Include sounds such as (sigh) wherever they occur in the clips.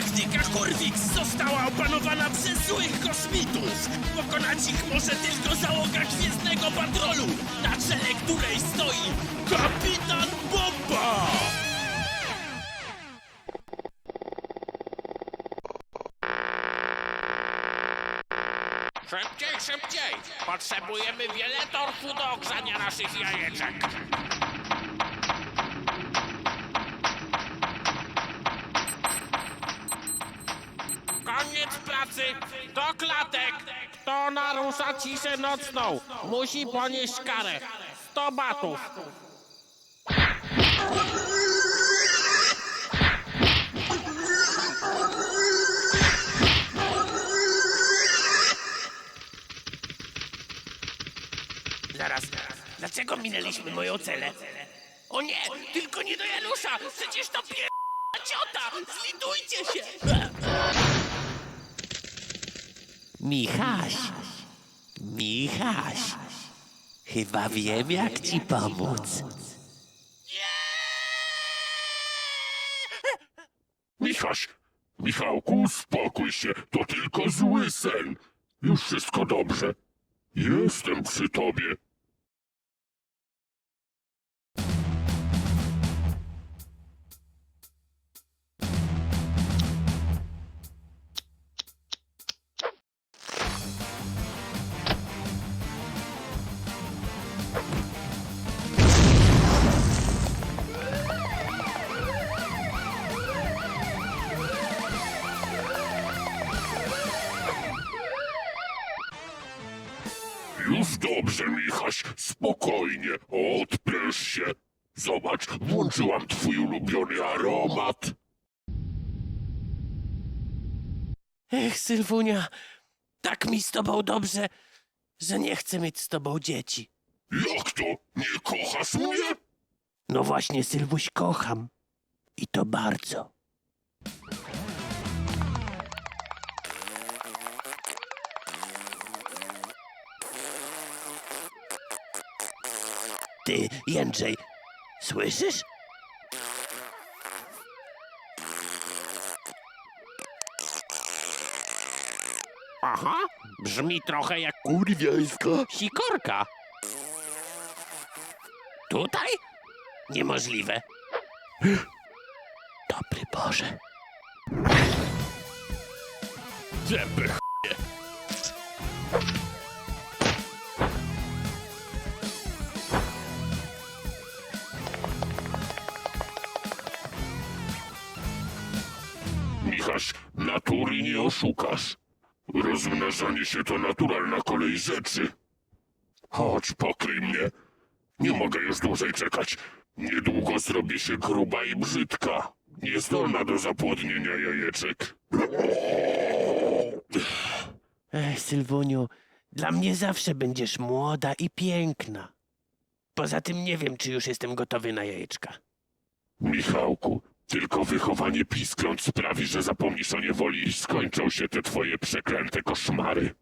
Galaktyka Hurwix została opanowana przez złych kosmitów. Pokonać ich może tylko załoga Gwiezdnego Patrolu, na czele której stoi Kapitan Bomba! Szybciej, szybciej! Potrzebujemy wiele torfu do ogrzania naszych jajeczek. Do klatek! Kto narusza ciszę nocną, musi ponieść karę. 100 batów. Zaraz, dlaczego minęliśmy moją celę? O nie, tylko nie do Janusza! Przecież to pier... ciota! Zlitujcie się! Michaś, Michaś, chyba wiem jak ci pomóc. Michaś! Michałku, uspokój się, to tylko zły sen. Już wszystko dobrze. Jestem przy tobie. Już dobrze, Michaś, spokojnie, odpręż się. Zobacz, włączyłam twój ulubiony aromat. Ech, Sylwunia, tak mi z tobą dobrze, że nie chcę mieć z tobą dzieci. Jak to? Nie kochasz mnie? No właśnie, Sylwuś, kocham. I to bardzo. Ty, Jędrzej, słyszysz? Aha, brzmi trochę jak Kurwiańska. sikorka. Tutaj? Niemożliwe. Dobry Boże. Ciebie Michaś, natury nie oszukasz. Rozmnażanie się to naturalna kolej rzeczy. Chodź, pokryj mnie. Nie mogę już dłużej czekać. Niedługo zrobię się gruba i brzydka. Niezdolna do zapłodnienia jajeczek. Ech, Sylwuniu, dla mnie zawsze będziesz młoda i piękna. Poza tym nie wiem, czy już jestem gotowy na jajeczka. Michałku, tylko wychowanie piskląt sprawi, że zapomnisz o niewoli i skończą się te twoje przeklęte koszmary.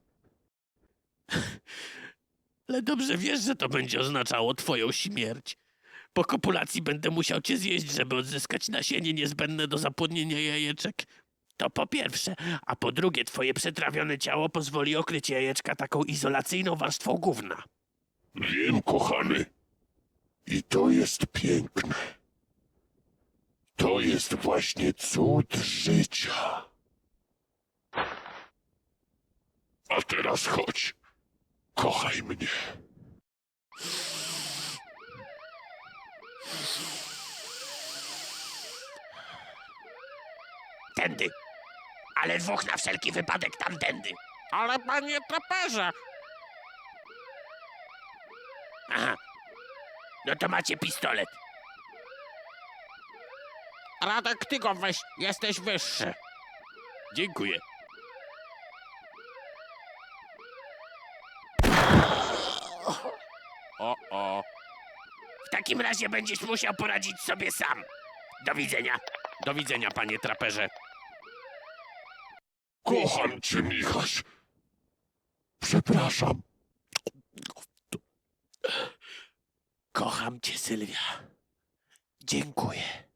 Ale dobrze wiesz, że to będzie oznaczało twoją śmierć. Po kopulacji będę musiał cię zjeść, żeby odzyskać nasienie niezbędne do zapłodnienia jajeczek. To po pierwsze, a po drugie twoje przetrawione ciało pozwoli okryć jajeczka taką izolacyjną warstwą gówna. Wiem, kochany. I to jest piękne. To jest właśnie cud życia. A teraz chodź. Kochaj mnie. Tędy. Ale dwóch na wszelki wypadek tamtędy. Ale panie traperze, Aha. No to macie pistolet. Radek, ty go weź, jesteś wyższy. Dziękuję. O, o. W takim razie będziesz musiał poradzić sobie sam. Do widzenia. Do widzenia, panie traperze. Kocham cię, Michaś. Przepraszam. Kocham cię, Sylwia. Dziękuję.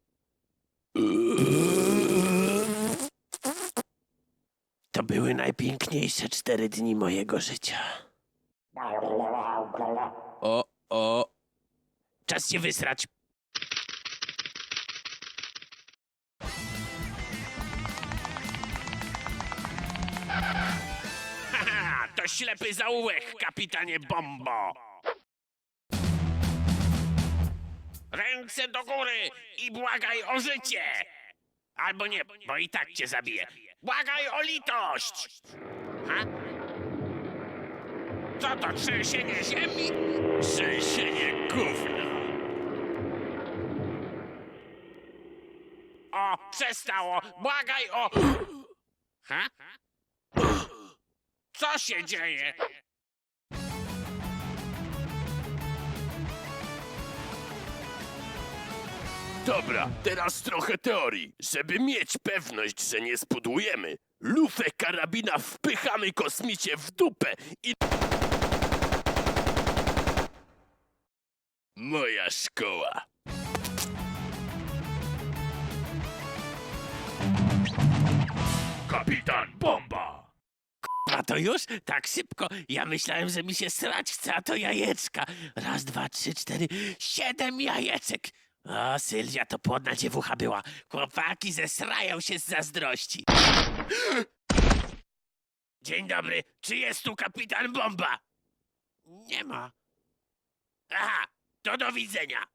To były najpiękniejsze cztery dni mojego życia. O, o. Czas się wysrać. (laughs) To ślepy zaułek, kapitanie Bombo. Ręce do góry i błagaj o życie. Albo nie, bo i tak cię zabiję. Błagaj o litość. Ha? Co to, trzęsienie ziemi? Trzęsienie gówna. O, przestało. Błagaj o... Ha? Co się dzieje? Dobra, teraz trochę teorii. Żeby mieć pewność, że nie spudłujemy, lufę karabina wpychamy kosmicie w dupę i... Moja szkoła. Kapitan Bomba! A to już? Tak szybko? Ja myślałem, że mi się srać chce, a to jajeczka. Raz, dwa, trzy, cztery, siedem jajeczek. O, Sylwia to płodna dziewucha była. Chłopaki zesrają się z zazdrości. Dzień dobry, czy jest tu kapitan Bomba? Nie ma. Aha, to do widzenia.